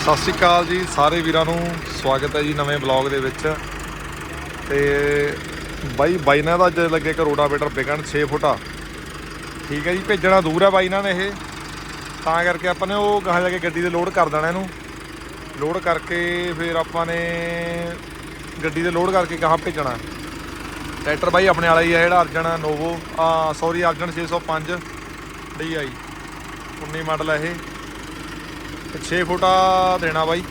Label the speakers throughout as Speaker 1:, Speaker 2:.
Speaker 1: ਸਤਿ ਸ਼੍ਰੀ ਅਕਾਲ ਜੀ, ਸਾਰੇ ਵੀਰਾਂ ਨੂੰ ਸਵਾਗਤ ਹੈ ਜੀ ਨਵੇਂ ਬਲੌਗ ਦੇ ਵਿੱਚ। ਤੇ ਬਾਈ, ਬਾਈਨਾ ਦਾ ਅੱਜ ਲੱਗੇ ਕਿ ਰੋਟਾਵੇਟਰ ਵਿਕਣ 6 ਫੁੱਟਾ। ਠੀਕ ਹੈ ਜੀ, ਭੇਜਣਾ ਦੂਰ ਹੈ ਬਾਈ ਨਾਲ ਨੇ ਇਹ। ਤਾਂ ਕਰਕੇ ਆਪਾਂ ਨੇ ਉਹ ਕਹਾਂ ਜਾ ਕੇ ਗੱਡੀ ਤੇ ਲੋਡ ਕਰ ਦੇਣਾ ਇਹਨੂੰ। ਲੋਡ ਕਰਕੇ ਫਿਰ ਆਪਾਂ ਨੇ ਗੱਡੀ ਤੇ ਲੋਡ ਕਰਕੇ ਕਹਾਂ ਭੇਜਣਾ। ਟਰੈਕਟਰ ਬਾਈ ਆਪਣੇ ਵਾਲਾ ਹੀ ਹੈ ਜਿਹੜਾ ਅਰਜਨ ਨੋਵੋ। ਆ ਸੌਰੀ ਅਰਜਨ 605 DI 19 ਮਾਡਲ ਹੈ ਇਹ। 6 ਫੁੱਟਾ ਦੇਣਾ ਬਾਈ।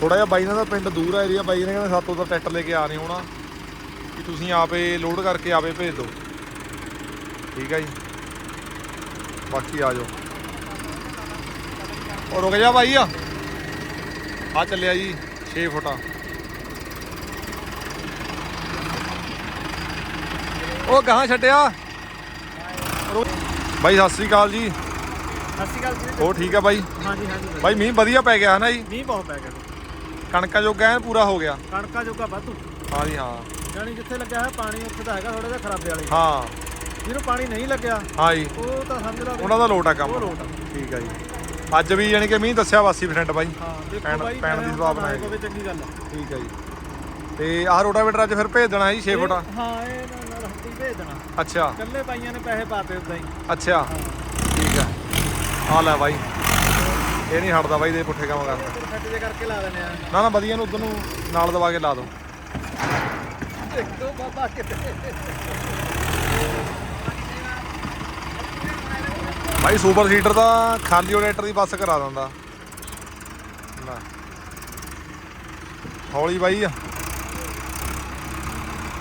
Speaker 1: ਥੋੜਾ ਜਿਹਾ ਬਾਈ ਨਾਲ ਦਾ ਪਿੰਡ ਦੂਰ ਆ ਏਰੀਆ ਬਾਈ ਨੇ ਕਹਿੰਦਾ ਸਾਤੋਂ ਦਾ ਟਰੈਕਟਰ ਲੈ ਕੇ ਆ ਨਹੀਂ ਹੋਣਾ। ਕਿ ਤੁਸੀਂ ਆਪੇ ਲੋਡ ਕਰਕੇ ਆਪੇ ਭੇਜ ਦਿਓ। ਠੀਕ ਹੈ ਜੀ। ਬਾਕੀ ਆ ਜਾਓ। ਉਹ ਰੁਕ ਜਾ ਬਾਈ ਆ। ਆ ਚੱਲਿਆ ਜੀ 6 ਫੁੱਟਾ ਉਹ ਗਾਹਾਂ ਛੱਡਿਆ। ਬਾਈ, ਸਤਿ ਸ੍ਰੀ ਅਕਾਲ ਜੀ।
Speaker 2: ਸ਼੍ਰੀ ਅਕਾਲ ਜੀ।
Speaker 1: ਉਹ ਠੀਕ ਆ ਬਾਈ?
Speaker 2: ਹਾਂਜੀ ਹਾਂਜੀ
Speaker 1: ਬਾਈ ਮੀਂਹ ਵਧੀਆ ਪੈ ਗਿਆ ਹੈ ਨਾ ਜੀ?
Speaker 2: ਮੀਂਹ ਬਹੁਤ ਪੈ ਗਿਆ।
Speaker 1: ਕਣਕਾਂ ਜੋਗਾ ਐਨ ਪੂਰਾ ਹੋ ਗਿਆ।
Speaker 2: ਕਣਕਾਂ ਜੋਗਾ ਵਾਧੂ।
Speaker 1: ਹਾਂ ਜੀ ਹਾਂ।
Speaker 2: ਜਾਣੀ ਜਿੱਥੇ ਲੱਗਿਆ ਹੈ ਪਾਣੀ ਉੱਥੇ ਤਾਂ ਹੈਗਾ ਥੋੜਾ ਜਿਹਾ ਖਰਾਬੇ ਵਾਲੇ।
Speaker 1: ਹਾਂ।
Speaker 2: ਜਿਹਨੂੰ ਪਾਣੀ ਨਹੀਂ ਲੱਗਿਆ
Speaker 1: ਹਾਂ ਜੀ।
Speaker 2: ਉਹ ਤਾਂ ਸਮਝ ਲਾ ਵੀ
Speaker 1: ਉਹਨਾਂ ਦਾ ਲੋਟ ਆ
Speaker 2: ਉਹ
Speaker 1: ਕੰਮ
Speaker 2: ਲੋਟ ਆ।
Speaker 1: ਠੀਕ ਆ ਜੀ। ਅੱਜ ਵੀ ਯਾਨੀ ਕਿ ਮੀਂਹ ਦੱਸਿਆ 80% ਬਾਈ।
Speaker 2: ਹਾਂ ਦੇਖੋ
Speaker 1: ਪੈਣ-
Speaker 2: ਬਾਈ
Speaker 1: ਪੈਣ ਦੀ ਸੰਭਾਵਨਾ ਹੈ।
Speaker 2: ਕੋਈ ਚੰਗੀ ਗੱਲ ਆ।
Speaker 1: ਠੀਕ ਆ ਜੀ। ਤੇ ਆਹ ਰੋਟਾਵੇਟਰ ਅੱਜ ਫਿਰ ਭੇਜ ਦੇਣਾ ਜੀ 6
Speaker 2: ਇਹ-
Speaker 1: ਫੁੱਟਾ?
Speaker 2: ਹਾਂ ਇਹ ਨਾਲ ਹੱਥੀ ਭੇਜ ਦੇਣਾ।
Speaker 1: ਅੱਛਾ।
Speaker 2: ਕੱਲੇ ਪਾਈਆਂ ਨੇ ਪੈਸੇ ਪਾਤੇ ਉਦਾਂ ਹੀ।
Speaker 1: ਅੱਛਾ। ਆ ਲੈ ਬਾਈ। ਇਹ ਨਹੀਂ ਹਟਦਾ ਬਾਈ ਦੇ ਪੁੱਠੇ ਕੰਮ ਕਰਦਾ
Speaker 2: ਕਰਕੇ ਲਾ ਦਿੰਦੇ ਆ।
Speaker 1: ਨਾ ਨਾ ਵਧੀਆ ਨੂੰ ਉਧਰ ਨੂੰ ਨਾਲ ਦਵਾ ਕੇ ਲਾ ਦਿਓ
Speaker 2: ਦੇਖੋ ਬਾਬਾ ਕਿਤੇ
Speaker 1: ਬਾਈ ਸੁਪਰ ਸੀਟਰ ਤਾਂ ਖਾਲੀ ਓਡੇਟਰ ਦੀ ਬੱਸ ਕਰਾ ਦਿੰਦਾ। ਲੈ ਹੌਲੀ ਬਾਈ ਆ।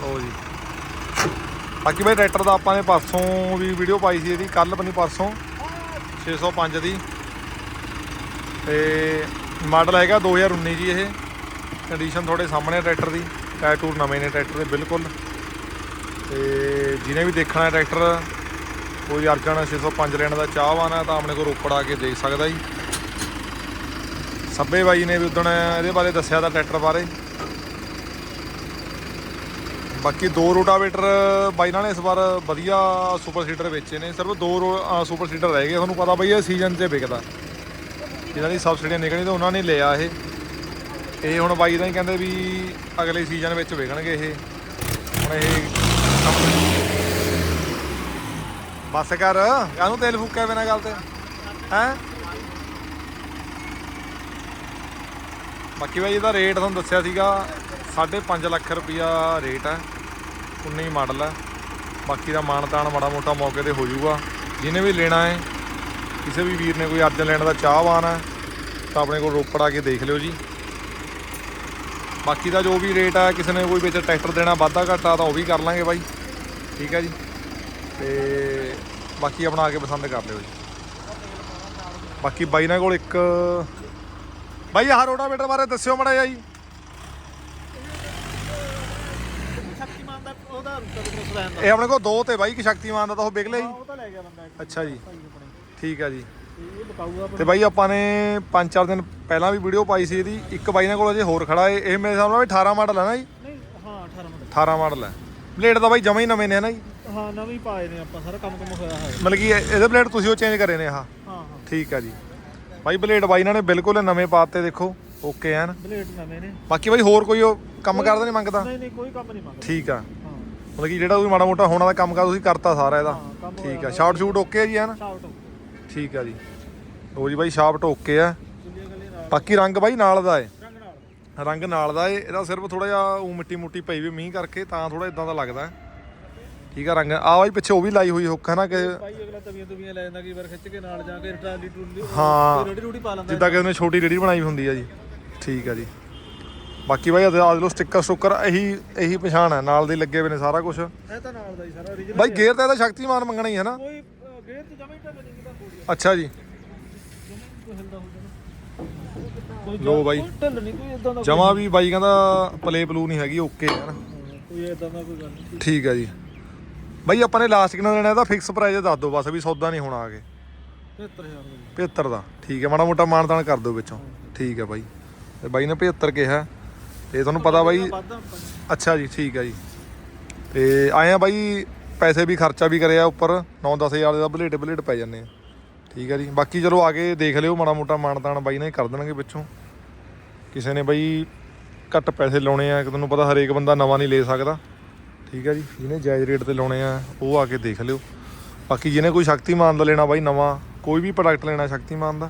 Speaker 1: ਲਓ ਜੀ। ਬਾਕੀ ਬਾਈ ਟਰੈਕਟਰ ਦਾ ਆਪਾਂ ਨੇ ਪਰਸੋਂ ਵੀ ਵੀਡੀਓ ਪਾਈ ਸੀ ਇਹਦੀ ਕੱਲ ਬਣੀ ਪਰਸੋਂ। 605 ਦੀ। ਤੇ ਮਾਡਲ ਹੈਗਾ 2019 ਜੀ ਇਹ। ਕੰਡੀਸ਼ਨ ਤੁਹਾਡੇ ਸਾਹਮਣੇ ਆ ਟਰੈਕਟਰ ਦੀ। ਟਾਇਰ ਟੂਰ ਨਵੇਂ ਨੇ ਟਰੈਕਟਰ ਦੇ, ਬਿਲਕੁਲ। ਤੇ ਜਿਹਨੇ ਵੀ ਦੇਖਣਾ ਟਰੈਕਟਰ, ਕੋਈ ਅਰਜਨ 605 ਲੈਣ ਦਾ, ਚਾਹਵਾਨ ਹੈ ਤਾਂ ਆਪਣੇ ਕੋਲ ਰੋਪੜ ਆ ਕੇ ਦੇਖ ਸਕਦਾ ਜੀ। ਸੱਬੇ ਬਾਈ ਨੇ ਵੀ ਉਦਣ ਇਹਦੇ ਬਾਰੇ ਦੱਸਿਆ ਤਾਂ ਟਰੈਕਟਰ ਬਾਰੇ। ਬਾਕੀ ਦੋ ਰੋਟਾਵੇਟਰ ਬਾਈ ਨਾਲ ਇਸ ਵਾਰ ਵਧੀਆ ਸੁਪਰ ਸੀਡਰ ਵੇਚੇ ਨੇ। ਸਿਰਫ ਦੋ ਰੋ- ਅਹ ਸੁਪਰ ਸੀਡਰ ਰਹਿ ਗਏ। ਤੁਹਾਨੂੰ ਪਤਾ ਬਈ ਇਹ ਸੀਜ਼ਨ 'ਚ ਵਿਕਦਾ। ਜਿਹਨਾਂ ਦੀ ਸਬਸਿਡੀਆਂ ਨਿਕਲਣੀ ਤਾਂ ਉਹਨਾਂ ਨੇ ਲਿਆ ਇਹ। ਇਹ ਹੁਣ ਬਾਈ ਦਾ ਹੀ ਕਹਿੰਦੇ ਵੀ ਅਗਲੇ ਸੀਜ਼ਨ ਵਿੱਚ ਵਿਕਣਗੇ ਇਹ। ਹੁਣ ਇਹ ਬਸ ਕਰ। ਇਹਨੂੰ ਤੇਲ ਫੂਕਿਆ ਬਿਨਾ ਗੱਲ ਤੇ? ਹੈ? ਬਾਕੀ ਬਾਈ ਇਹਦਾ ਰੇਟ ਤੁਹਾਨੂੰ ਦੱਸਿਆ ਸੀਗਾ 5.5 ਲੱਖ ਰੁਪਿਆ ਰੇਟ ਹੈ 19 ਮਾਡਲ ਹੈ ਬਾਕੀ ਦਾ ਮਾਣ ਤਾਣ ਮਾੜਾ ਮੋਟਾ ਮੌਕੇ ਤੇ ਹੋ ਜਾਊਗਾ। ਜਿਹਨੇ ਵੀ ਲੈਣਾ ਹੈ, ਕਿਸੇ ਵੀ ਵੀਰ ਨੇ ਕੋਈ ਅਰਜਨ ਲੈਣ ਦਾ ਚਾਹਵਾਨ ਹੈ ਤਾਂ ਆਪਣੇ ਕੋਲ ਰੋਪੜ ਆ ਕੇ ਦੇਖ ਲਿਓ ਜੀ। ਬਾਕੀ ਦਾ ਜੋ ਵੀ ਰੇਟ ਹੈ ਕਿਸੇ ਨੇ ਕੋਈ ਵਿੱਚ ਟਰੈਕਟਰ ਦੇਣਾ ਵਾਧਾ ਘਾਟਾ ਤਾਂ ਉਹ ਵੀ ਕਰ ਲਾਂਗੇ ਬਾਈ। ਠੀਕ ਹੈ ਜੀ। ਤੇ ਬਾਕੀ ਆਪਣਾ ਆ ਕੇ ਪਸੰਦ ਕਰ ਲਿਓ ਜੀ। ਬਾਕੀ ਬਾਈ ਨਾਲ ਕੋਲ ਇੱਕ ਬਾਈ ਆਹ ਰੋਟਾਵੇਟਰ ਬਾਰੇ ਦੱਸਿਓ ਮੜਾ ਜੀ
Speaker 2: ਸ਼ਕਤੀਮਾਨ ਦਾ ਉਹਦਾ
Speaker 1: ਇਹ ਆਪਣੇ ਕੋਲ ਦੋ ਤੇ ਬਾਈ ਕਿ ਸ਼ਕਤੀਮਾਨ ਦਾ ਤਾਂ ਉਹ ਵਿਕ ਲਿਆ ਜੀ।
Speaker 2: ਉਹ ਤਾਂ ਲੈ ਗਿਆ ਬੰਦਾ ਇੱਕ।
Speaker 1: ਅੱਛਾ ਜੀ।
Speaker 2: ਭਾਈ ਆਪਣੇ।
Speaker 1: ਠੀਕ ਹੈ ਜੀ।
Speaker 2: ਤੇ ਇਹ ਬਕਾਊਗਾ
Speaker 1: ਤੇ ਬਾਈ ਆਪਾਂ ਨੇ 5-4 ਦਿਨ ਪਹਿਲਾਂ ਵੀ ਵੀਡੀਓ ਪਾਈ ਸੀ ਇਹਦੀ। ਇੱਕ ਬਾਈ ਨਾਲ ਕੋਲ ਅਜੇ ਹੋਰ ਖੜਾ ਏ। ਇਹ ਮੇਰੇ ਵੀ 18 ਮਾਡਲ ਹੈ ਨਾ ਜੀ।
Speaker 2: ਨਹੀਂ ਹਾਂ 18 ਮਿੰਟ
Speaker 1: 18 ਮਾਡਲ ਹੈ ਬਲੇਡ ਤਾਂ ਬਾਈ ਜਮਾ ਹੀ ਨਵੇਂ ਨੇ ਨਾ ਜੀ?
Speaker 2: ਹਾਂ ਨਵੀਂ ਪਾਏ ਨੇ ਆਪਾਂ ਸਾਰਾ ਕੰਮ ਕੰਮ ਹੋਇਆ ਹੈ
Speaker 1: ਮਤਲਬ ਕਿ ਇਹ- ਇਹਦੇ ਬਲੇਡ ਤੁਸੀਂ ਉਹ ਚੇਂਜ ਕਰੇ ਨੇ ਆਹ।
Speaker 2: ਹਾਂ ਹਾਂ।
Speaker 1: ਠੀਕ ਹੈ ਜੀ। ਬਾਈ ਬਲੇਡ ਬਾਈ ਇਹਨਾਂ ਨੇ ਬਿਲਕੁਲ ਨਵੇਂ ਪਾਤੇ ਦੇਖੋ। ਓਕੇ ਐਨ।
Speaker 2: ਬਲੇਡ ਨਵੇਂ ਨੇ।
Speaker 1: ਬਾਕੀ ਬਾਈ ਹੋਰ ਕੋਈ ਉਹ ਕੰਮ ਕਰਦਾ ਨਹੀਂ ਮੰਗਦਾ?
Speaker 2: ਨਹੀਂ ਨਹੀਂ ਕੋਈ ਕੰਮ ਨਹੀਂ ਮੰਗਦਾ।
Speaker 1: ਠੀਕ ਆ।
Speaker 2: ਹਾਂ
Speaker 1: ਮਤਲਬ ਕਿ ਜਿਹੜਾ ਕੋਈ ਮਾੜਾ ਮੋਟਾ ਹੋਣਾ ਦਾ ਕੰਮ ਕਰ ਤੁਸੀਂ ਕਰਤਾ ਸਾਰਾ ਇਹਦਾ। ਠੀਕ ਆ। ਸ਼ਾਰਟ ਸ਼ੂਟ ਓਕੇ ਆ ਜੀ
Speaker 2: ਸ਼ਾਊਟ
Speaker 1: ਠੀਕ ਆ ਜੀ। ਲੋ ਜੀ ਬਾਈ ਸ਼ਾਫਟ ਓਕੇ ਆ। ਬਾਕੀ ਰੰਗ ਬਾਈ ਨਾਲ ਦਾ ਏ।
Speaker 2: ਰੰਗ ਨਾਲ।
Speaker 1: ਦਾ ਏ। ਇਹਦਾ ਸਿਰਫ ਥੋੜਾ ਜਿਹਾ ਉਹ ਮਿੱਟੀ ਮੁੱਟੀ ਪਈ ਵੀ ਮੀਂਹ ਕਰਕੇ ਤਾਂ ਥੋੜਾ ਇਦਾਂ ਦਾ ਲੱਗਦਾ। ਠੀਕ ਆ ਰੰਗ। ਆ ਬਾਈ ਪਿੱਛੇ ਉਹ ਵੀ ਲਾਈ ਹੋਈ ਹੁੱਕ ਹੈ ਨਾ ਕਿ
Speaker 2: ਭਾਈ ਅਗਲਾ ਤਵੀਆਂ ਤਵੀਆਂ ਲੈ ਜਾਂਦਾ ਕਈ ਵਾਰ ਖਿੱਚ ਕੇ ਨਾਲ ਜਾ ਕੇ ਟਰਾਲੀ ਟੂਲੀ
Speaker 1: ਹਾਂ।
Speaker 2: ਰੋਟੀ ਰੋਟੀ ਪਾ ਲੈਂਦਾ।
Speaker 1: ਜਿੱਦਾਂ ਕਿ ਉਹਨੇ ਛੋਟੀ ਰੇੜੀ ਬਣਾਈ ਹੁੰਦੀ ਆ ਜੀ। ਠੀਕ ਆ ਜੀ। ਬਾਕੀ ਬਾਈ ਆ ਲੋ ਸਟicker ਸਟੁੱਕਰ ਇਹੀ ਇਹੀ ਪਛਾਣ ਹੈ। ਨਾਲ ਦੇ ਲੱਗੇ ਹੋਏ ਨੇ ਸਾਰਾ ਕੁਝ
Speaker 2: ਇਹ ਤਾਂ ਨਾਲ ਦਾ ਹੀ ਸਾਰਾ original
Speaker 1: ਬਾਈ ਗੇਅਰ ਤਾਂ ਇਹਦਾ ਸ਼ਕਤੀਮਾਨ ਮੰਗਣਾ ਹੀ ਹੈ ਨਾ।
Speaker 2: ਕੋਈ ਅਹ, ਗੇਅਰ ਤੇ ਜਮਾ ਹੀ ਢੱਕ ਨਹੀਂ ਕਿਦਾ ਕੋਈ
Speaker 1: ਅੱਛਾ ਜੀ। ਲੋ ਬਾਈ।
Speaker 2: ਕੋਈ ਢਿੱਲ ਨਹੀਂ ਕੋਈ ਇਦਾਂ ਦਾ
Speaker 1: ਜਮਾ ਵੀ ਬਾਈ ਕਹਿੰਦਾ ਪਲੇ ਬਲੂ ਨਹੀਂ ਹੈਗੀ ਓਕੇ ਹੈ ਨਾ।
Speaker 2: ਕੋਈ- ਕੋਈ ਇਦਾਂ ਦਾ ਕੋਈ ਗੱਲ ਨਹੀਂ।
Speaker 1: ਠੀਕ ਆ ਜੀ। ਬਾਈ ਆਪਾਂ ਨੇ ਲਾਸਟ ਕਿੰਨਾ ਦੇਣਾ ਇਹਦਾ ਫਿਕਸ ਪ੍ਰਾਈਸ ਦੱਸ ਦਿਓ ਬਸ ਵੀ ਸੌਦਾ ਨਹੀਂ ਹੋਣਾ ਆਗੇ।
Speaker 2: 75000 ਦਾ
Speaker 1: 75 ਦਾ। ਠੀਕ ਹੈ ਮਾੜਾ ਮੋਟਾ ਮਾਨਤਾਨ ਕਰ ਦਿਓ ਵਿੱਚੋਂ। ਠੀਕ ਹੈ ਬਾਈ। ਤੇ ਬਾਈ ਨੇ 75 ਕਿਹਾ। ਤੇ ਤੁਹਾਨੂੰ ਪਤਾ ਬਾਈ। ਅੱਛਾ ਜੀ ਠੀਕ ਹੈ ਜੀ। ਤੇ ਆਏ ਆ ਬਾਈ ਪੈਸੇ ਵੀ ਖਰਚਾ ਵੀ ਕਰਿਆ ਉੱਪਰ 9-10 ਹਜ਼ਾਰ ਦਾ ਬਲੇਟ ਬਲੇਟ ਪੈ ਜਾਂਦੇ ਆ। ਠੀਕ ਹੈ ਜੀ ਬਾਕੀ ਚਲੋ ਆ ਕੇ ਦੇਖ ਲਿਓ ਮਾੜਾ ਮੋਟਾ ਮਾਨਤਾਨ ਬਾਈ ਨੇ ਕਰ ਦੇਣਗੇ ਪਿੱਛੋਂ। ਕਿਸੇ ਨੇ ਬਾਈ ਘੱਟ ਪੈਸੇ ਲਾਉਣੇ ਆ ਕਿ ਤੁਹਾਨੂੰ ਪਤਾ ਹਰੇਕ ਬੰਦਾ ਨਵਾਂ ਨਹੀਂ ਲੈ ਸਕਦਾ। ਠੀਕ ਹੈ ਜੀ ਜਿਹਨੇ ਜਾਇਜ਼ ਰੇਟ ਤੇ ਲਾਉਣੇ ਆ ਉਹ ਆ ਕੇ ਦੇਖ ਲਿਓ। ਬਾਕੀ ਜਿਹਨੇ ਕੋਈ ਸ਼ਕਤੀਮਾਨ ਦਾ ਲੈਣਾ ਬਾਈ ਨਵਾਂ ਕੋਈ ਵੀ ਪ੍ਰੋਡਕਟ ਲੈਣਾ ਸ਼ਕਤੀਮਾਨ ਦਾ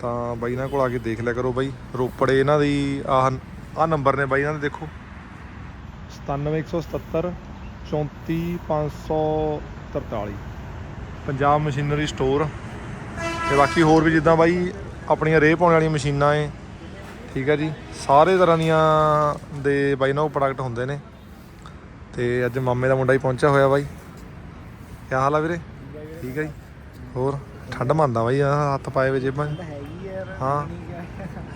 Speaker 1: ਤਾਂ ਬਾਈ ਇਹਨਾਂ ਕੋਲ ਆ ਕੇ ਦੇਖ ਲਿਆ ਕਰੋ ਬਾਈ। ਰੋਪੜੇ ਇਹਨਾਂ ਦੀ ਆਹ ਆਹ ਨੰਬਰ ਨੇ ਬਾਈ ਇਹਨਾਂ ਦੇ ਦੇਖੋ। 97177 34543 ਪੰਜਾਬ ਮਸ਼ੀਨਰੀ ਸਟੋਰ। ਤੇ ਬਾਕੀ ਹੋਰ ਵੀ ਜਿੱਦਾਂ ਬਾਈ ਆਪਣੀਆਂ ਰੇਹ ਪਾਉਣ ਵਾਲੀਆਂ ਮਸ਼ੀਨਾਂ ਏ। ਠੀਕ ਹੈ ਜੀ। ਸਾਰੇ ਤਰ੍ਹਾਂ ਦੀਆਂ ਦੇ ਬਾਈ ਨਾਲ ਪ੍ਰੋਡਕਟ ਹੁੰਦੇ ਨੇ। ਤੇ ਅੱਜ ਮਾਮੇ ਦਾ ਮੁੰਡਾ ਹੀ ਪਹੁੰਚਿਆ ਹੋਇਆ ਬਾਈ। ਕੀ ਹਾਲ ਆ ਵੀਰੇ? ਠੀਕ ਹੈ ਜੀ। ਹੋਰ? ਠੰਡ ਮੰਨਦਾ ਬਾਈ ਆ ਹੱਥ ਪਾਏ ਵੇ ਜੇਬਾਂ ਹਾਂ।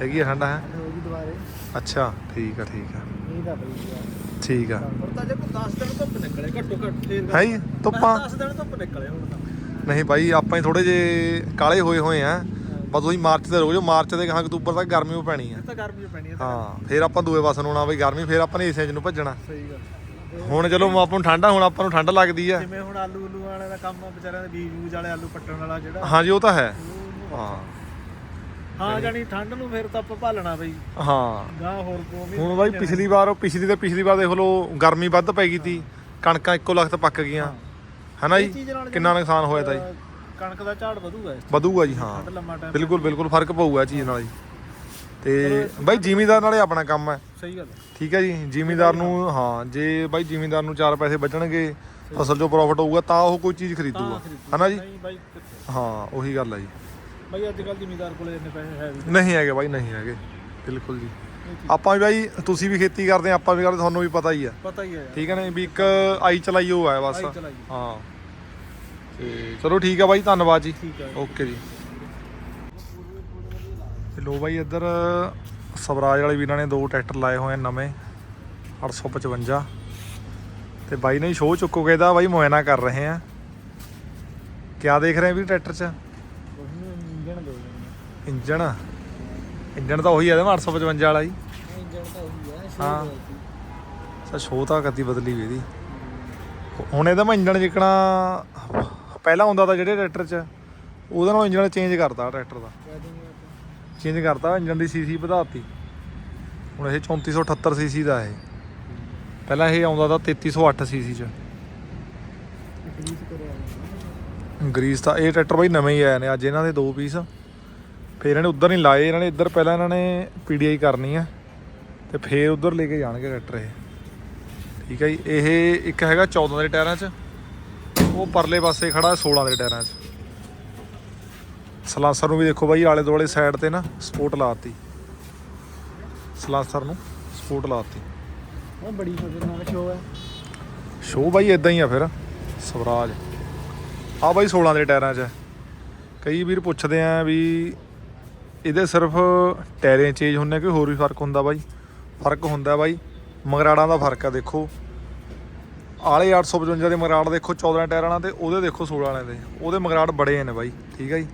Speaker 1: ਹੈਗੀ ਆ ਠੰਡ ਹੈ?
Speaker 2: ਹੋ ਦੁਬਾਰੇ।
Speaker 1: ਅੱਛਾ ਠੀਕ ਆ ਠੀਕ ਆ।
Speaker 2: ਨਹੀਂ ਤਾਂ ਬਈ ਯਾਰ
Speaker 1: ਠੀਕ ਆ।
Speaker 2: ਹੁਣ ਤਾਂ ਜੇ ਕੋਈ 10 ਦਿਨ ਧੁੱਪ ਨਿਕਲੇ ਘੱਟੋ ਘੱਟ ਫੇਰ
Speaker 1: ਹੈ ਜੀ ਧੁੱਪਾਂ
Speaker 2: 10 ਦਿਨ ਧੁੱਪ ਨਿਕਲੇ ਹੁਣ ਤਾਂ।
Speaker 1: ਨਹੀਂ ਬਾਈ ਆਪਾਂ ਹੀ ਥੋੜੇ ਜੇ ਕਾਲੇ ਹੋਏ ਹੋਏ ਆ। ਬਸ ਤੁਸੀਂ ਮਾਰਚ ਤੇ ਰੁਕ ਜਾਓ ਮਾਰਚ ਦੇ ਗਾਂ ਅਕਤੂਬਰ ਤੱਕ ਗਰਮੀ ਹੋ ਪੈਣੀ ਆ।
Speaker 2: ਇਹ ਤਾਂ ਗਰਮੀ ਓ ਪੈਣੀ ਹੈ
Speaker 1: ਹਾਂ ਫਿਰ ਆਪਾਂ ਦੂਏ ਪਾਸੇ ਨੂੰ ਆਉਣਾ ਬਈ ਗਰਮੀ ਫਿਰ ਆਪਾਂ ਨੇ ਏਸੀਆਂ 'ਚ ਨੂੰ ਭੱਜਣਾ।
Speaker 2: ਸਹੀ ਗੱਲ।
Speaker 1: ਹੁਣ ਚਲੋ ਆਪਾਂ ਨੂੰ ਠੰਡਾ ਹੁਣ ਆਪਾਂ ਨੂੰ ਠੰਡ ਲੱਗਦੀ ਆ।
Speaker 2: ਜਿਵੇਂ ਹੁਣ ਆਲੂ ਉਲੂ ਵਾਲੇ ਦਾ ਕੰਮ ਆ ਵਿਚਾਰਿਆਂ ਦੇ ਬੀਜ ਬੂਜ ਵਾਲੇ ਆਲੂ ਪੱਟਣ ਵਾਲਾ ਜਿਹੜਾ।
Speaker 1: ਹਾਂਜੀ ਉਹ ਤਾਂ ਹੈ। ਹਾਂ।
Speaker 2: ਹਾਂ ਜਾਨੀ ਠੰਡ ਨੂੰ ਫਿਰ ਤਾਂ ਆਪਾਂ ਭਾਲਣਾ ਬਈ।
Speaker 1: ਹਾਂ।
Speaker 2: ਗਾਂ ਹੋਰ ਕੋ ਵੀ
Speaker 1: ਹੁਣ ਬਾਈ ਪਿਛਲੀ ਵਾਰ ਪਿਛਲੀ ਤੇ ਪਿਛਲੀ ਵਾਰ ਦੇਖ ਲਓ ਗਰਮੀ ਵੱਧ ਪੈ ਗਈ ਤੀ ਕਣਕਾਂ ਇੱਕੋ ਲੱਖ ਪੱਕ ਗਈਆਂ। ਹਨਾ ਜੀ? ਕਿੰਨਾ ਨੁਕਸਾਨ ਹੋਇਆ ਤਾ ਜੀ?
Speaker 2: ਅਹ ਕਣਕ ਦਾ ਝਾੜ ਵਧੂਗਾ
Speaker 1: ਜੀ ਹਾਂ। ਬਿਲਕੁਲ ਬਿਲਕੁਲ ਫ਼ਰਕ ਪਊਗਾ ਚੀਜ਼ ਨਾਲ ਜੀ। ਤੇ ਬਾਈ ਜ਼ਿਮੀਦਾਰ ਨਾਲੇ ਆਪਣਾ ਕੰਮ ਹੈ।
Speaker 2: ਸਹੀ ਗੱਲ
Speaker 1: ਠੀਕ ਹੈ ਜੀ ਜ਼ਿਮੀਦਾਰ ਨੂੰ ਹਾਂ ਜੇ ਬਾਈ ਜ਼ਿਮੀਦਾਰ ਨੂੰ ਚਾਰ ਪੈਸੇ ਬਚਣਗੇ ਫਸਲ ਚੋਂ ਪ੍ਰੋਫਿਟ ਹੋਊਗਾ ਤਾਂ ਉਹ ਕੋਈ ਚੀਜ਼ ਖਰੀਦੂਗਾ।
Speaker 2: ਤਾਂ ਖਰੀਦੂ।
Speaker 1: ਹਨਾ ਜੀ? ਹਾਂ ਉਹੀ ਗੱਲ ਹੈ ਜੀ।
Speaker 2: ਬਾਈ ਅੱਜ ਕੱਲ ਜ਼ਿਮੀਦਾਰ ਕੋਲੇ ਇੰਨੇ ਪੈਸੇ ਹੈ ਵੀ
Speaker 1: ਨਹੀਂ ਹੈਗੇ ਬਾਈ ਨਹੀਂ ਹੈਗੇ। ਬਿਲਕੁਲ ਜੀ। ਆਪਾਂ ਵੀ ਬਾਈ ਤੁਸੀਂ ਵੀ ਖੇਤੀ ਕਰਦੇ ਆ ਆਪਾਂ ਵੀ ਕਰਦੇ ਤੁਹਾਨੂੰ ਵੀ ਪਤਾ ਹੀ ਆ।
Speaker 2: ਪਤਾ ਹੀ ਹੈ ਯਾਰ।
Speaker 1: ਠੀਕ ਹੈ ਨਾ ਵੀ ਇੱਕ ਆਈ ਚਲਾਈ ਉਹ ਹੈ ਬਸ।
Speaker 2: ਆਈ ਚਲਾਈ।
Speaker 1: ਹਾਂ। ਤੇ ਚਲੋ ਠੀਕ ਆ ਬਾਈ ਧੰਨਵਾਦ ਜੀ।
Speaker 2: ਠੀਕ
Speaker 1: ਓਕੇ ਜੀ। ਤੇ ਲੋ ਬਾਈ ਇੱਧਰ ਸਵਰਾਜ ਵਾਲੇ ਵੀਰਾਂ ਨੇ ਦੋ ਟਰੈਕਟਰ ਲਾਏ ਹੋਏ ਆ ਨਵੇਂ 855 ਤੇ ਬਾਈ ਨੇ ਸ਼ੋਅ ਚੁੱਕੋਗੇ ਦਾ ਬਾਈ ਮੁਆਇਨਾ ਕਰ ਰਹੇ ਆ। ਕਿਆ ਦੇਖ ਰਹੇ ਆ ਵੀ ਟਰੈਕਟਰ 'ਚ?
Speaker 2: ਇੰਜਣ ਦੇ
Speaker 1: ਇੰਜਣ? ਇੰਜਣ ਤਾਂ ਉਹੀ ਆ ਇਹਦਾ 855 ਵਾਲਾ ਜੀ
Speaker 2: ਇੰਜਣ ਤਾਂ ਉਹੀ ਹਾਂ।
Speaker 1: ਸਾ। ਸ਼ੋਅ ਤਾਂ ਕਦੀ ਬਦਲੀ ਵੀ ਇਹਦੀ। ਹੁਣ ਇਹਦਾ ਮੈਂ ਇੰਜਣ ਜਿਕਣਾ ਪਹਿਲਾਂ ਹੁੰਦਾ ਤਾਂ ਜਿਹੜੇ ਟਰੈਕਟਰ 'ਚ ਉਹਦਾ ਨਾਲ ਇੰਜਣ ਚੇਂਜ ਕਰਤਾ ਟਰੈਕਟਰ ਦਾ। ਚੇਂਜ ਕਰਤਾ ਇੰਜਨ ਦੀ ਸੀਸੀ ਵਧਾਤੀ। ਹੁਣ ਇਹ 3478 ਸੀਸੀ ਦਾ ਹੈ ਪਹਿਲਾਂ ਇਹ ਆਉਂਦਾ ਤਾਂ 3308 ਸੀਸੀ ਚ।
Speaker 2: ਗਰੀਸ
Speaker 1: ਤਾਂ ਇਹ ਟਰੈਕਟਰ ਬਾਈ ਨਵੇਂ ਹੀ ਆਏ ਨੇ ਅੱਜ ਇਹਨਾਂ ਦੇ ਦੋ ਪੀਸ। ਫਿਰ ਇਹਨਾਂ ਨੇ ਉੱਧਰ ਨਹੀਂ ਲਾਏ ਇਹਨਾਂ ਨੇ ਇੱਧਰ ਪਹਿਲਾਂ ਇਹਨਾਂ ਨੇ ਪੀਡੀਆਈ ਕਰਨੀ ਆ ਤੇ ਫੇਰ ਉੱਧਰ ਲੈ ਕੇ ਜਾਣਗੇ ਟਰੈਕਟਰ ਇਹ। ਠੀਕ ਹੈ ਜੀ ਇਹ ਇੱਕ ਹੈਗਾ 14 ਦੇ ਟਾਇਰਾਂ 'ਚ ਉਹ ਪਰਲੇ ਪਾਸੇ ਖੜਾ 16 ਦੇ ਟਾਇਰਾਂ 'ਚ। ਸਲਾਂਸਰ ਨੂੰ ਵੀ ਦੇਖੋ ਬਾਈ ਆਲੇ ਦੁਆਲੇ ਸਾਈਡ ਤੇ ਨਾ ਸਪੋਰਟ ਲਾਤੀ। ਸਲਾਂਸਰ ਨੂੰ ਸਪੋਰਟ ਲਾਤੀ।
Speaker 2: ਉਹ ਬੜੀ ਫਸਲ ਨਾਲ ਸ਼ੋ ਹੈ।
Speaker 1: ਸ਼ੋਅ ਬਾਈ ਇਦਾਂ ਹੀ ਆ ਫਿਰ ਸਵਰਾਜ। ਆ ਬਾਈ 16 ਦੇ ਟਾਇਰਾਂ 'ਚ ਕਈ ਵੀਰ ਪੁੱਛਦੇ ਆ ਵੀ ਇਹਦੇ ਸਿਰਫ ਟਾਇਰੇ ਚੇਂਜ ਹੁੰਦੇ ਕਿ ਹੋਰ ਵੀ ਫ਼ਰਕ ਹੁੰਦਾ ਬਾਈ? ਫ਼ਰਕ ਹੁੰਦਾ ਬਾਈ। ਮਗਰਾੜਾਂ ਦਾ ਫ਼ਰਕ ਆ ਦੇਖੋ। ਆਲੇ 855 ਦੇ ਮਗਰਾੜ ਦੇਖੋ 14 ਟਾਇਰਾਂ ਨਾਲ ਤੇ ਉਹਦੇ ਦੇਖੋ 16 ਵਾਲਿਆਂ ਦੇ। ਉਹਦੇ ਮਗਰਾੜ ਬੜੇ ਨੇ ਬਾਈ, ਠੀਕ ਹੈ ਜੀ?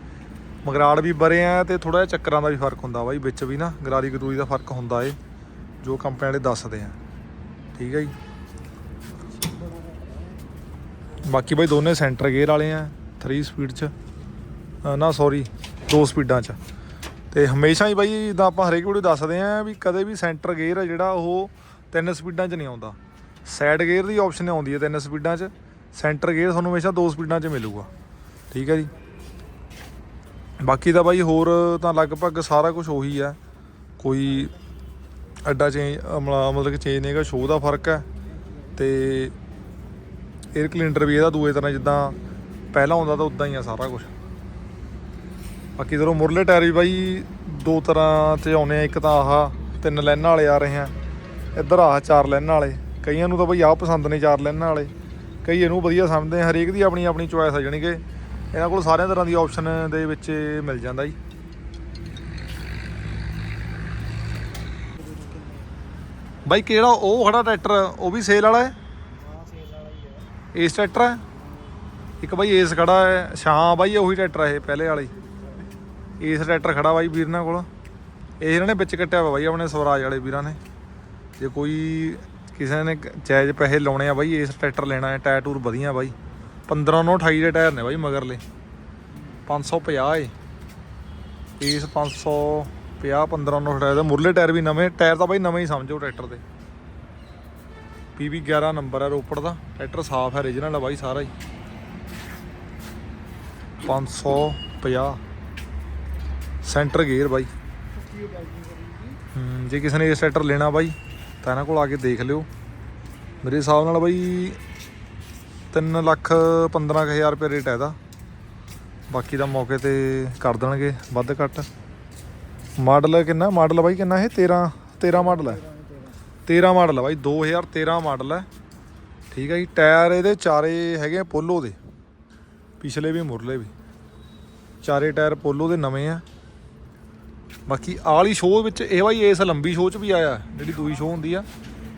Speaker 1: ਮਗਰਾੜ ਵੀ ਬੜੇ ਆ ਤੇ ਥੋੜਾ ਜਿਹਾ ਚੱਕਰਾਂ ਦਾ ਵੀ ਫ਼ਰਕ ਹੁੰਦਾ ਬਾਈ, ਵਿੱਚ ਵੀ ਨਾ ਗਰਾਰੀ ਗਰੂਰੀ ਦਾ ਫ਼ਰਕ ਹੁੰਦਾ ਏ, ਜੋ ਕੰਪਨੀ ਵਾਲੇ ਦੱਸਦੇ ਆ। ਠੀਕ ਹੈ ਜੀ? ਬਾਕੀ ਬਾਈ ਦੋਨੇ ਸੈਂਟਰ ਗੇਅਰ ਵਾਲੇ ਆ 3 ਸਪੀਡ ਚ। ਨਾ ਸੌਰੀ 2 ਸਪੀਡਾਂ ਚ। ਤੇ ਹਮੇਸ਼ਾ ਹੀ ਬਾਈ ਜਿੱਦਾਂ ਆਪਾਂ ਹਰੇਕ ਵੀਡੀਓ ਦੱਸਦੇ ਆ ਵੀ ਕਦੇ ਵੀ ਸੈਂਟਰ ਗੇਅਰ ਆ ਜਿਹੜਾ ਉਹ ਤਿੰਨ ਸਪੀਡਾਂ ਚ ਨਹੀਂ ਆਉਂਦਾ। ਸਾਈਡ ਗੇਅਰ ਦੀ ਆਪਸ਼ਨ ਆਉਂਦੀ ਹੈ ਤਿੰਨ ਸਪੀਡਾਂ ਚ। ਸੈਂਟਰ ਗੇਅਰ ਤੁਹਾਨੂੰ ਹਮੇਸ਼ਾ ਦੋ ਸਪੀਡਾਂ ਚ ਮਿਲੂਗਾ। ਠੀਕ ਹੈ ਜੀ? ਬਾਕੀ ਤਾਂ ਬਾਈ ਹੋਰ ਤਾਂ ਲਗਭਗ ਸਾਰਾ ਕੁਝ ਉਹੀ ਹੈ ਕੋਈ ਐਡਾ ਚੇਂਜ ਮਤਲਬ ਕਿ ਚੇਂਜ ਨਹੀਂਗਾ ਸ਼ੋਅ ਦਾ ਫ਼ਰਕ ਹੈ ਤੇ 에ਅਰ ਕਲਿੰਡਰ ਵੀ ਇਹਦਾ ਦੂਏ ਤਰ੍ਹਾਂ ਜਿੱਦਾਂ ਪਹਿਲਾਂ ਹੁੰਦਾ ਤਾਂ ਉਦਾਂ ਹੀ ਆ ਸਾਰਾ ਕੁਝ ਬਾਕੀ ਜਦੋਂ ਮੁਰਲੇ ਟਾਇਰ ਵੀ ਬਾਈ ਦੋ ਤਰ੍ਹਾਂ ਤੇ ਆਉਨੇ ਆ, ਇੱਕ ਤਾਂ ਆਹ ਤਿੰਨ ਲਾਈਨਾਂ ਵਾਲੇ ਆ ਰਹੇ ਆ, ਇੱਧਰ ਆਹ ਚਾਰ ਲਾਈਨਾਂ ਵਾਲੇ। ਕਈਆਂ ਨੂੰ ਤਾਂ ਬਈ ਆਹ ਪਸੰਦ ਨੇ ਚਾਰ ਲਾਈਨਾਂ ਵਾਲੇ। ਕਈ ਇਹਨੂੰ ਵਧੀਆ ਸਮਝਦੇ ਆ, ਹਰੇਕ ਦੀ ਆਪਣੀ ਆਪਣੀ ਚੁਆਇਸ ਆ, ਜਾਣੀ ਕਿ ਇਹਨਾਂ ਕੋਲ ਸਾਰਿਆਂ ਤਰ੍ਹਾਂ ਦੀ ਆਪਸ਼ਨ ਦੇ ਵਿੱਚ ਮਿਲ ਜਾਂਦਾ ਜੀ। ਬਾਈ ਕਿਹੜਾ ਉਹ ਖੜਾ ਟਰੈਕਟਰ, ਉਹ ਵੀ ਸੇਲ ਵਾਲਾ ਹੈ?
Speaker 2: ਹੀ
Speaker 1: ਏਸ ਟਰੈਕਟਰ ਹੈ ਇੱਕ ਬਾਈ ਏਸ ਖੜਾ ਹੈ। ਸ਼ਾਂ ਬਾਈ, ਉਹੀ ਟਰੈਕਟਰ ਹੈ ਇਹ, ਪਹਿਲੇ ਵਾਲੀ। ਏਸ ਟਰੈਕਟਰ ਖੜਾ ਬਾਈ ਵੀਰਨਾਂ ਕੋਲ। ਇਹ ਇਹਨਾਂ ਨੇ ਵਿੱਚ ਕੱਟਿਆ ਵਾ ਬਾਈ, ਆਪਣੇ ਸਵਰਾਜ ਵਾਲੇ ਵੀਰਾਂ ਨੇ। ਜੇ ਕੋਈ ਕਿਸੇ ਨੇ ਜਾਇਜ਼ ਪੈਸੇ ਲਾਉਣੇ ਆ ਬਾਈ ਇਸ ਟਰੈਕਟਰ ਲੈਣਾ ਹੈ ਟਾਇਰ ਟੂਰ ਵਧੀਆ ਬਾਈ। 15 ਨੂੰ 28 ਦੇ ਟਾਇਰ ਨੇ ਬਾਈ ਮਗਰਲੇ। 550 ਏ। ਪੀਸ 550 1500 ਟਾਇਰ ਦਾ ਮੁਰਲੇ ਟਾਇਰ ਵੀ ਨਵੇਂ। ਟਾਇਰ ਤਾਂ ਬਾਈ ਨਵੇਂ ਹੀ ਸਮਝੋ ਟਰੈਕਟਰ ਦੇ। PB 11 ਨੰਬਰ ਹੈ ਰੋਪੜ ਦਾ। ਟਰੈਕਟਰ ਸਾਫ਼ ਹੈ ਰੀਜਨਲ ਹੈ ਬਾਈ, ਸਾਰਾ ਹੀ। 550 ਸੈਂਟਰ ਗੇਅਰ ਬਾਈ। ਹੂੰ, ਜੇ ਕਿਸੇ ਨੇ ਇਹ ਟਰੈਕਟਰ ਲੈਣਾ ਬਾਈ, ਤਾਂ ਇਹਨਾਂ ਕੋਲ ਆ ਕੇ ਦੇਖ ਲਿਓ। ਮੇਰੇ ਹਿਸਾਬ ਨਾਲ ਬਾਈ 3 ਲੱਖ 15000 ਰੁਪਏ ਰੇਟ ਹੈ ਇਹਦਾ। ਬਾਕੀ ਦਾ ਮੌਕੇ ਤੇ ਕਰ ਦੇਣਗੇ, ਵੱਧ ਘੱਟ। ਮਾਡਲ ਕਿੰਨਾ, ਮਾਡਲ ਬਾਈ ਕਿੰਨਾ ਇਹ? 13 13 ਮਾਡਲ ਹੈ। 13 ਮਾਡਲ ਹੈ ਬਾਈ 2013 ਮਾਡਲ ਹੈ ਠੀਕ ਹੈ ਜੀ ਟਾਇਰ ਇਹਦੇ ਚਾਰੇ ਹੈਗੇ ਆ ਪੋਲੋ ਦੇ। ਪਿਛਲੇ ਵੀ ਮੁਰਲੇ ਵੀ। ਚਾਰੇ ਟਾਇਰ ਪੋਲੋ ਦੇ ਨਵੇਂ ਆ। ਬਾਕੀ ਆਹ ਵਾਲੀ ਸ਼ੋਅ ਵਿੱਚ ਇਹ ਬਾਈ ਇਸ ਲੰਬੀ ਸ਼ੋਅ ਚ ਵੀ ਆਇਆ ਜਿਹੜੀ ਦੂਈ ਸ਼ੋਅ ਹੁੰਦੀ ਆ।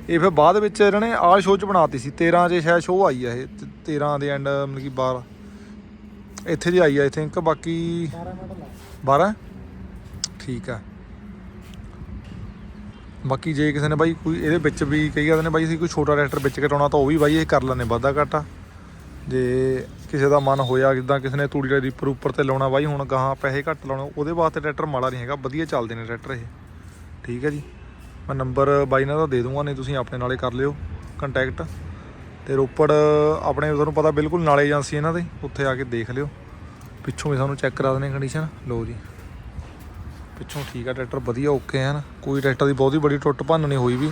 Speaker 1: ਇਹ ਫਿਰ ਬਾਅਦ ਵਿੱਚ ਇਹਨਾਂ ਨੇ ਆਹ ਸ਼ੋਅ ਚ ਬਣਾਤੀ ਸੀ 13 ਚ ਸ਼ਾਇਦ ਸ਼ੋਅ ਆਈ ਆ ਇਹ ਤੇ 13 ਦੇ ਐਂਡ ਮਤਲਬ ਕਿ 12 ਇੱਥੇ ਜੀ ਆਈ ਆ ਆਈ ਥਿੰਕ ਬਾਕੀ
Speaker 2: 12 ਮਾਡਲ ਆ।
Speaker 1: 12 ਠੀਕ ਆ। ਬਾਕੀ ਜੇ ਕਿਸੇ ਨੇ ਬਾਈ ਕੋਈ ਇਹਦੇ ਵਿੱਚ ਵੀ ਕਈ ਕਹਿੰਦੇ ਨੇ ਬਾਈ ਅਸੀਂ ਕੋਈ ਛੋਟਾ ਟਰੈਕਟਰ ਵਿੱਚ ਕਟਾਉਣਾ ਤਾਂ ਉਹ ਵੀ ਬਾਈ ਇਹ ਕਰ ਲੈਂਦੇ ਵਾਧਾ ਘਾਟਾ। ਜੇ ਕਿਸੇ ਦਾ ਮਨ ਹੋਇਆ ਜਿੱਦਾਂ ਕਿਸੇ ਨੇ ਤੂੜੀ ਦਾ ਰੀਪਰ ਉੱਪਰ ਤੇ ਲਾਉਣਾ ਬਾਈ ਹੁਣ ਗਾਹਾਂ ਪੈਸੇ ਘੱਟ ਲਾਉਣੇ, ਉਹਦੇ ਵਾਸਤੇ ਟਰੈਕਟਰ ਮਾੜਾ ਨਹੀਂ ਹੈਗਾ, ਵਧੀਆ ਚੱਲਦੇ ਨੇ ਟਰੈਕਟਰ ਇਹ। ਠੀਕ ਹੈ ਜੀ। ਮੈਂ ਨੰਬਰ ਬਾਈ ਨਾਲ ਦਾ ਦੇ ਦੂੰਗਾ, ਨਹੀਂ ਤੁਸੀਂ ਆਪਣੇ ਨਾਲੇ ਕਰ ਲਿਓ ਕੰਟੈਕਟ ਤੇ ਰੋਪੜ ਆਪਣੇ ਤੁਹਾਨੂੰ ਪਤਾ ਬਿਲਕੁਲ ਨਾਲੇ ਏਜੰਸੀ ਇਹਨਾਂ ਦੇ, ਉੱਥੇ ਆ ਕੇ ਦੇਖ ਲਿਓ। ਪਿੱਛੋਂ ਵੀ ਸਾਨੂੰ ਚੈੱਕ ਕਰਾ ਦੇਣੇ ਕੰਡੀਸ਼ਨ ਲਓ ਜੀ। ਪਿੱਛੋਂ ਠੀਕ ਆ, ਟਰੈਕਟਰ ਵਧੀਆ ਓਕੇ ਹਨ ਕੋਈ ਟਰੈਕਟਰ ਦੀ ਬਹੁਤੀ ਬੜੀ ਟੁੱਟ ਭੰਨ ਨਹੀਂ ਹੋਈ ਵੀ।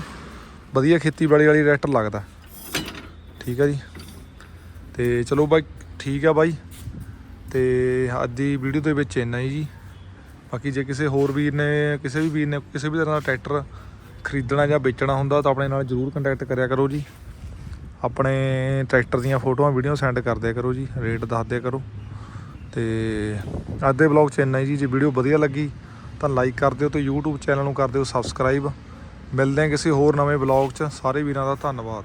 Speaker 1: ਵਧੀਆ ਖੇਤੀਬਾੜੀ ਵਾਲੀ ਟਰੈਕਟਰ ਲੱਗਦਾ। ਠੀਕ ਆ ਜੀ। ਤੇ ਚਲੋ ਬਾਈ, ਠੀਕ ਆ ਬਾਈ। ਤੇ ਅੱਜ ਦੀ ਵੀਡੀਓ ਦੇ ਵਿੱਚ ਇੰਨਾ ਹੀ ਜੀ। ਬਾਕੀ ਜੇ ਕਿਸੇ ਹੋਰ ਵੀਰ ਨੇ, ਕਿਸੇ ਵੀ ਵੀਰ ਨੇ, ਕਿਸੇ ਵੀ ਤਰ੍ਹਾਂ ਦਾ ਟਰੈਕਟਰ ਖਰੀਦਣਾ ਜਾਂ ਵੇਚਣਾ ਹੁੰਦਾ ਤਾਂ ਆਪਣੇ ਨਾਲ ਜਰੂਰ ਕੰਟੈਕਟ ਕਰਿਆ ਕਰੋ ਜੀ। ਆਪਣੇ ਟਰੈਕਟਰ ਦੀਆਂ ਫੋਟੋਆਂ, ਵੀਡੀਓ ਸੈਂਡ ਕਰ ਦਿਆ ਕਰੋ ਜੀ। ਰੇਟ ਦੱਸ ਦਿਆ ਕਰੋ। ਤੇ ਅੱਜ ਦੇ ਵਲੌਗ 'ਚ ਇੰਨਾ ਹੀ ਜੀ। ਜੇ ਵੀਡੀਓ ਵਧੀਆ ਲੱਗੀ ਤਾਂ ਲਾਈਕ ਕਰ ਦਿਓ ਤੇ YouTube ਚੈਨਲ ਨੂੰ ਕਰ ਦਿਓ ਸਬਸਕ੍ਰਾਈਬ ਮਿਲਦੇ ਹਾਂ ਕਿਸੇ ਹੋਰ ਨਵੇਂ ਵਲੌਗ 'ਚ। ਸਾਰੇ ਵੀਰਾਂ ਦਾ ਧੰਨਵਾਦ।